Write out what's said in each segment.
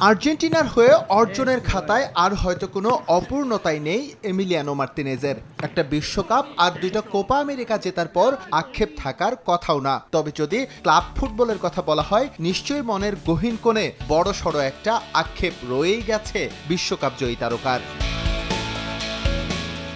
আর্জেন্টিনার হয়ে অর্জনের খাতায় আর হয়তো কোনো অপূর্ণতাই নেই এমিলিয়ানো মার্তিনেজের। একটা বিশ্বকাপ আর দুইটা কোপা আমেরিকা জেতার পর আক্ষেপ থাকার কথাও না। তবে যদি ক্লাব ফুটবলের কথা বলা হয়, নিশ্চয়ই মনের গহীন কোণে বড় সড় একটা আক্ষেপ রয়েই গেছে বিশ্বকাপ জয়ী তারকার।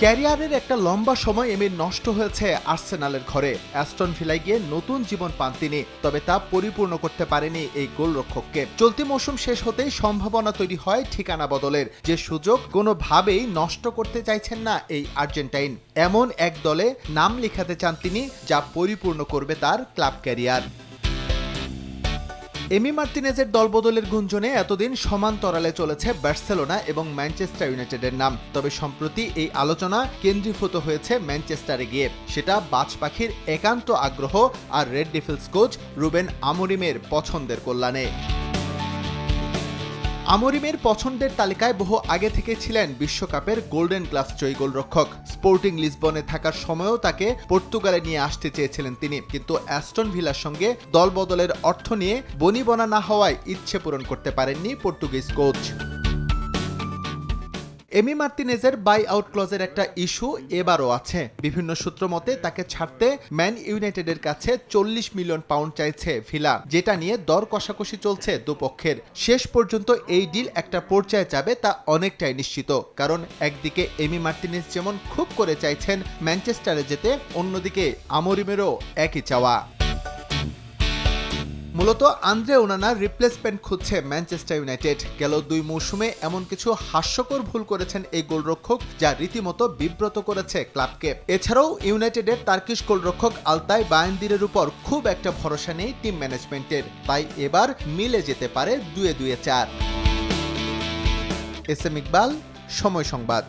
ক্যারিয়ারের একটা লম্বা সময় এমির নষ্ট হয়েছে আর্সেনালের ঘরে। অ্যাস্টন ভিলায় গিয়ে নতুন জীবন পান তিনি, তবে তা পরিপূর্ণ করতে পারেনি এই গোলরক্ষককে। চলতি মৌসুম শেষ হতেই সম্ভাবনা তৈরি হয় ঠিকানা বদলের, যে সুযোগ কোনোভাবেই নষ্ট করতে চাইছেন না এই আর্জেন্টাইন। এমন এক দলে নাম লেখাতে চান তিনি, যা পরিপূর্ণ করবে তার ক্লাব ক্যারিয়ার। এমি মার্টিনেজের দলবদলের গুঞ্জনে এতদিন সমান তরালে চলেছে বার্সেলোনা এবং ম্যানচেস্টার ইউনাইটেডের নাম। তবে সম্প্রতি এই আলোচনা কেন্দ্রীভূত হয়েছে ম্যানচেস্টারে গিয়ে। সেটা বাজ পাখির একান্ত আগ্রহ আর রেড ডিফেন্স কোচ রুবেন আমরিমের পছন্দের কল্যাণে। আমরিমের পছন্দের তালিকায় বহু আগে থেকে ছিলেন বিশ্বকাপের গোল্ডেন গ্লাভস জয়ী গোলরক্ষক। স্পোর্টিং লিসবনে থাকার সময়ও তাকে পর্তুগালে নিয়ে আসতে চেয়েছিলেন তিনি। কিন্তু অ্যাস্টন ভিলার সঙ্গে দলবদলের অর্থ নিয়ে বনিবনা না হওয়ায় ইচ্ছে পূরণ করতে পারেননি পর্তুগিজ কোচ। এমি মার্তিনেজের বাই আউট ক্লজের একটা ইস্যু এবারও আছে। বিভিন্ন সূত্র মতে তাকে ছাড়তে ম্যান ইউনাইটেডের কাছে চল্লিশ মিলিয়ন পাউন্ড চাইছে ভিলা, যেটা নিয়ে দর কষাকষি চলছে দুপক্ষের। শেষ পর্যন্ত এই ডিল একটা পর্যায়ে যাবে তা অনেকটাই নিশ্চিত, কারণ একদিকে এমি মার্তিনেজ যেমন খুব করে চাইছেন ম্যানচেস্টারে যেতে, অন্যদিকে আমরিমেরও একই চাওয়া। মূলত আন্দ্রে ওনানার রিপ্লেসমেন্ট খুঁজছে ম্যানচেস্টার ইউনাইটেড গেল দুই মৌসুমে এমন কিছু হাস্যকর ভুল করেছেন এই গোলরক্ষক যা রীতিমতো বিব্রত করেছে ক্লাবকে। এছাড়াও ইউনাইটেডের তার্কিশ গোলরক্ষক আলতাই বায়ান্দিরের উপর খুব একটা ভরসা নেই টিম ম্যানেজমেন্টের তাই এবার মিলে যেতে পারে দুয়ে দুয়ে চার। এস এম ইকবাল, সময় সংবাদ।